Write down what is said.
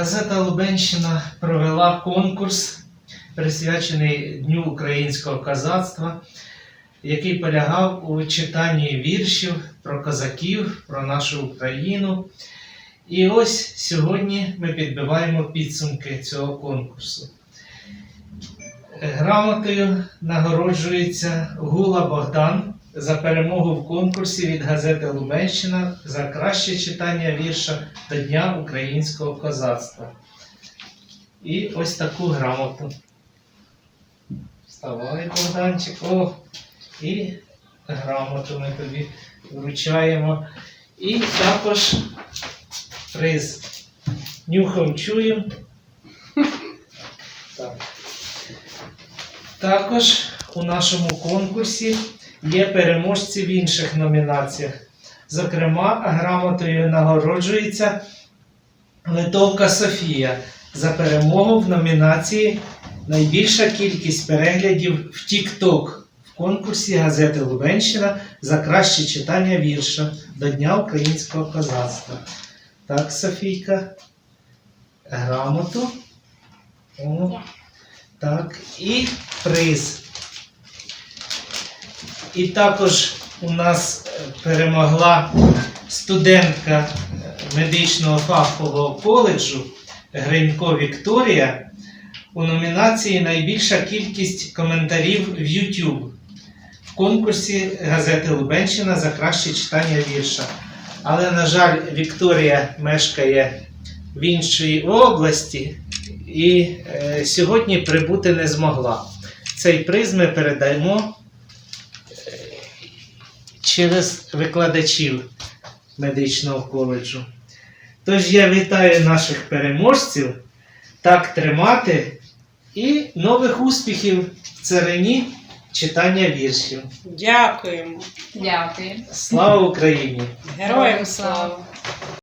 Газета Лубенщина провела конкурс, присвячений Дню українського козацтва, який полягав у читанні віршів про козаків, про нашу Україну. І ось сьогодні ми підбиваємо підсумки цього конкурсу. Грамотою нагороджується Гула Богдан за перемогу в конкурсі від газети Лубенщина за краще читання вірша до Дня українського козацтва. І ось таку грамоту. Вставай, Богданчик. О, і грамоту ми тобі вручаємо. І також приз нюхом чую. Так. Також у нашому конкурсі є переможці в інших номінаціях. Зокрема, грамотою нагороджується Литовка Софія за перемогу в номінації Найбільша кількість переглядів в TikTok в конкурсі газети Лубенщина за краще читання вірша до Дня українського козацтва. Так, Софійка. Грамоту. О, так, і приз. І також у нас е, перемогла студентка е, медичного фахового коледжу Гринько Вікторія у номінації Найбільша кількість коментарів в YouTube в конкурсі газети Лубенщина за краще читання вірша. Але, на жаль, Вікторія мешкає в іншій області і е, сьогодні прибути не змогла. Цей приз ми передаємо через викладачів медичного коледжу. Тож я вітаю наших переможців, так тримати і нових успіхів в царині читання віршів. Дякуємо. Дякую. Слава Україні! Героям слава!